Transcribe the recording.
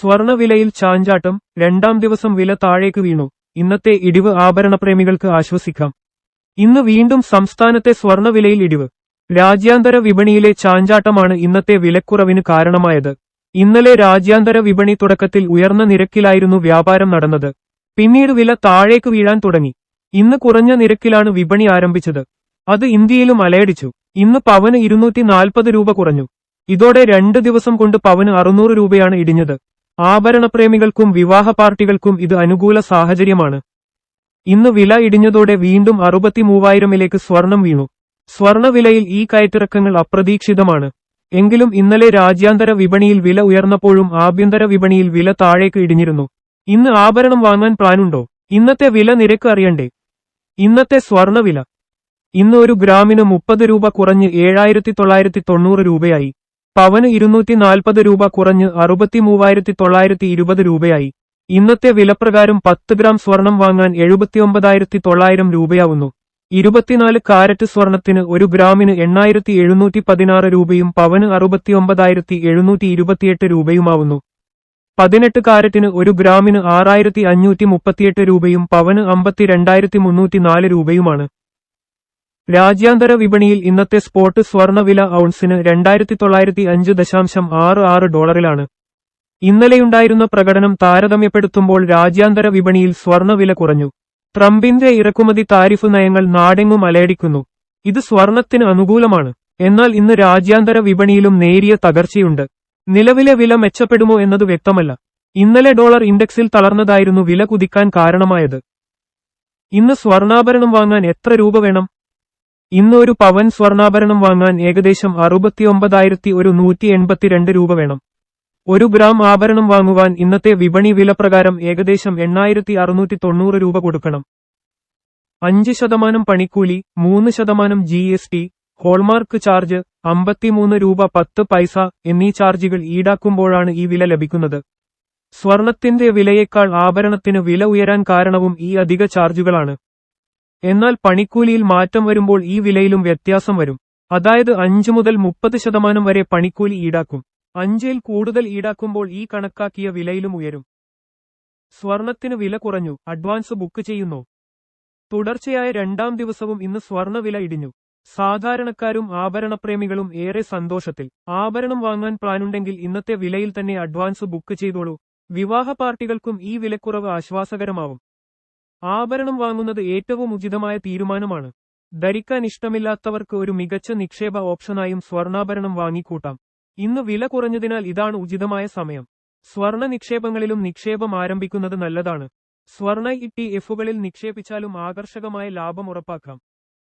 സ്വർണവിലയിൽ ചാഞ്ചാട്ടം രണ്ടാം ദിവസം വില താഴേക്ക് വീണു. ഇന്നത്തെ ഇടിവ് ആഭരണപ്രേമികൾക്ക് ആശ്വസിക്കാം. ഇന്ന് വീണ്ടും സംസ്ഥാനത്തെ സ്വർണവിലയിൽ ഇടിവ്. രാജ്യാന്തര വിപണിയിലെ ചാഞ്ചാട്ടമാണ് ഇന്നത്തെ വിലക്കുറവിന് കാരണമായത്. ഇന്നലെ രാജ്യാന്തര വിപണി തുടക്കത്തിൽ ഉയർന്ന നിരക്കിലായിരുന്നു വ്യാപാരം നടന്നത്. പിന്നീട് വില താഴേക്ക് വീഴാൻ തുടങ്ങി. ഇന്ന് കുറഞ്ഞ നിരക്കിലാണ് വിപണി ആരംഭിച്ചത്. അത് ഇന്ത്യയിലും അലയടിച്ചു. ഇന്ന് പവന് ഇരുന്നൂറ്റി നാൽപ്പത് രൂപ കുറഞ്ഞു. ഇതോടെ രണ്ട് ദിവസം കൊണ്ട് പവന് അറുന്നൂറ് രൂപയാണ് ഇടിഞ്ഞത്. ആഭരണപ്രേമികൾക്കും വിവാഹ പാർട്ടികൾക്കും ഇത് അനുകൂല സാഹചര്യമാണ്. ഇന്ന് വില ഇടിഞ്ഞതോടെ വീണ്ടും അറുപത്തിമൂവായിരമിലേക്ക് സ്വർണം വീണു. സ്വർണവിലയിൽ ഈ കയറ്റിറക്കങ്ങൾ അപ്രതീക്ഷിതമാണ്. എങ്കിലും ഇന്നലെ രാജ്യാന്തര വിപണിയിൽ വില ഉയർന്നപ്പോഴും ആഭ്യന്തര വിപണിയിൽ വില താഴേക്ക് ഇടിഞ്ഞിരുന്നു. ഇന്ന് ആഭരണം വാങ്ങാൻ പ്ലാനുണ്ടോ? ഇന്നത്തെ വില നിരക്ക് അറിയണ്ടേ? ഇന്നത്തെ സ്വർണവില. ഇന്ന് ഒരു ഗ്രാമിന് മുപ്പത് രൂപ കുറഞ്ഞ് ഏഴായിരത്തി രൂപയായി. പവന് ഇരുന്നൂറ്റി നാൽപ്പത് രൂപ കുറഞ്ഞ് അറുപത്തി മൂവായിരത്തി തൊള്ളായിരത്തി ഇരുപത് രൂപയായി. ഇന്നത്തെ വിലപ്രകാരം പത്ത് ഗ്രാം സ്വർണം വാങ്ങാൻ എഴുപത്തിയൊമ്പതായിരത്തി തൊള്ളായിരം രൂപയാവുന്നു. ഇരുപത്തിനാല് കാരറ്റ് സ്വർണത്തിന് ഒരു ഗ്രാമിന് എണ്ണായിരത്തി എഴുന്നൂറ്റി പതിനാറ് രൂപയും പവന് അറുപത്തിയൊമ്പതായിരത്തി എഴുന്നൂറ്റി ഇരുപത്തിയെട്ട് രൂപയുമാവുന്നു. പതിനെട്ട് കാരറ്റിന് ഒരു ഗ്രാമിന് ആറായിരത്തി അഞ്ഞൂറ്റി മുപ്പത്തിയെട്ട് രൂപയും പവന് അമ്പത്തി രണ്ടായിരത്തി മുന്നൂറ്റി നാല് രൂപയുമാണ്. രാജ്യാന്തര വിപണിയിൽ ഇന്നത്തെ സ്പോട്ട് സ്വർണവില ഔൺസിന് രണ്ടായിരത്തി തൊള്ളായിരത്തി അഞ്ച് ദശാംശം ആറ് ആറ് ഡോളറിലാണ്. ഇന്നലെയുണ്ടായിരുന്ന പ്രകടനം താരതമ്യപ്പെടുത്തുമ്പോൾ രാജ്യാന്തര വിപണിയിൽ സ്വർണവില കുറഞ്ഞു. ട്രംപിന്റെ ഇറക്കുമതി താരിഫ് നയങ്ങൾ നാടെങ്ങും അലയടിക്കുന്നു. ഇത് സ്വർണത്തിന് അനുകൂലമാണ്. എന്നാൽ ഇന്ന് രാജ്യാന്തര വിപണിയിലും നേരിയ തകർച്ചയുണ്ട്. നിലവിലെ വില മെച്ചപ്പെടുമോ എന്നത് വ്യക്തമല്ല. ഇന്നലെ ഡോളർ ഇൻഡെക്സിൽ തളർന്നതായിരുന്നു വില കുതിക്കാൻ കാരണമായത്. ഇന്ന് സ്വർണാഭരണം വാങ്ങാൻ എത്ര രൂപ വേണം? ഇന്ന് ഒരു പവൻ സ്വർണാഭരണം വാങ്ങാൻ ഏകദേശം അറുപത്തിയൊമ്പതായിരത്തി ഒരു നൂറ്റി എൺപത്തിരണ്ട് രൂപ വേണം. ഒരു ഗ്രാം ആഭരണം വാങ്ങുവാൻ ഇന്നത്തെ വിപണി വില പ്രകാരം ഏകദേശം എണ്ണായിരത്തി അറുന്നൂറ്റി തൊണ്ണൂറ് രൂപ കൊടുക്കണം. അഞ്ച് ശതമാനം പണിക്കൂലി മൂന്ന് ശതമാനം G S T hallmark charge അമ്പത്തിമൂന്ന് രൂപ പത്ത് പൈസ എന്നീ ചാർജുകൾ ഈടാക്കുമ്പോഴാണ് ഈ വില ലഭിക്കുന്നത്. സ്വർണത്തിന്റെ വിലയേക്കാൾ ആഭരണത്തിന് വില ഉയരാൻ കാരണവും ഈ അധിക ചാർജുകളാണ്. എന്നാൽ പണിക്കൂലിയിൽ മാറ്റം വരുമ്പോൾ ഈ വിലയിലും വ്യത്യാസം വരും. അതായത് അഞ്ചു മുതൽ മുപ്പത് ശതമാനം വരെ പണിക്കൂലി ഈടാക്കും. അഞ്ചിൽ കൂടുതൽ ഈടാക്കുമ്പോൾ ഈ കണക്കാക്കിയ വിലയിലും ഉയരും. സ്വർണത്തിന് വില കുറഞ്ഞു. അഡ്വാൻസ് ബുക്ക് ചെയ്യുന്നു. തുടർച്ചയായ രണ്ടാം ദിവസവും ഇന്ന് സ്വർണവില ഇടിഞ്ഞു. സാധാരണക്കാരും ആഭരണപ്രേമികളും ഏറെ സന്തോഷത്തിൽ. ആഭരണം വാങ്ങാൻ പ്ലാനുണ്ടെങ്കിൽ ഇന്നത്തെ വിലയിൽ തന്നെ അഡ്വാൻസ് ബുക്ക് ചെയ്തോളൂ. വിവാഹ പാർട്ടികൾക്കും ഈ വിലക്കുറവ് ആശ്വാസകരമാവും. ആഭരണം വാങ്ങുന്നത് ഏറ്റവും ഉചിതമായ തീരുമാനമാണ്. ധരിക്കാൻ ഇഷ്ടമില്ലാത്തവർക്ക് ഒരു മികച്ച നിക്ഷേപ ഓപ്ഷനായും സ്വർണാഭരണം വാങ്ങിക്കൂട്ടാം. ഇന്ന് വില കുറഞ്ഞതിനാൽ ഇതാണ് ഉചിതമായ സമയം. സ്വർണ നിക്ഷേപങ്ങളിലും നിക്ഷേപം ആരംഭിക്കുന്നത് നല്ലതാണ്. സ്വർണ ഇ ടി എഫുകളിൽ നിക്ഷേപിച്ചാലും ആകർഷകമായ ലാഭം ഉറപ്പാക്കാം.